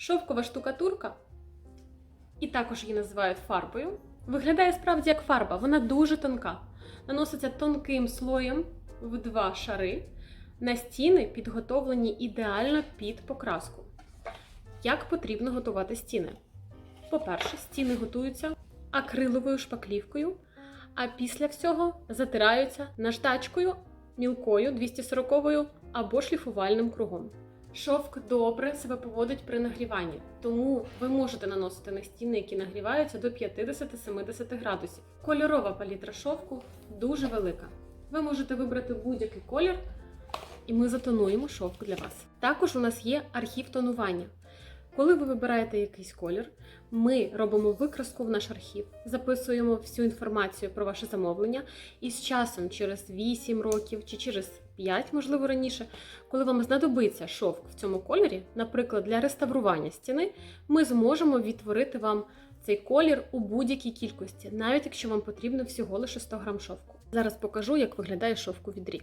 Шовкова штукатурка, і також її називають фарбою, виглядає справді як фарба. Вона дуже тонка. Наноситься тонким слоєм в два шари. На стіни підготовлені ідеально під покраску. Як потрібно готувати стіни? По-перше, стіни готуються акриловою шпаклівкою, а після всього затираються наждачкою мілкою 240 або шліфувальним кругом. Шовк добре себе поводить при нагріванні, тому ви можете наносити на стіни, які нагріваються до 50-70 градусів. Кольорова палітра шовку дуже велика. Ви можете вибрати будь-який колір, і ми затонуємо шовк для вас. Також у нас є архів тонування. Коли ви вибираєте якийсь колір, ми робимо викраску в наш архів, записуємо всю інформацію про ваше замовлення, і з часом, через 8 років чи через 5, можливо раніше, коли вам знадобиться шовк в цьому кольорі, наприклад, для реставрування стіни, ми зможемо відтворити вам цей колір у будь-якій кількості, навіть якщо вам потрібно всього лише 100 грам шовку. Зараз покажу, як виглядає шовк у відрі.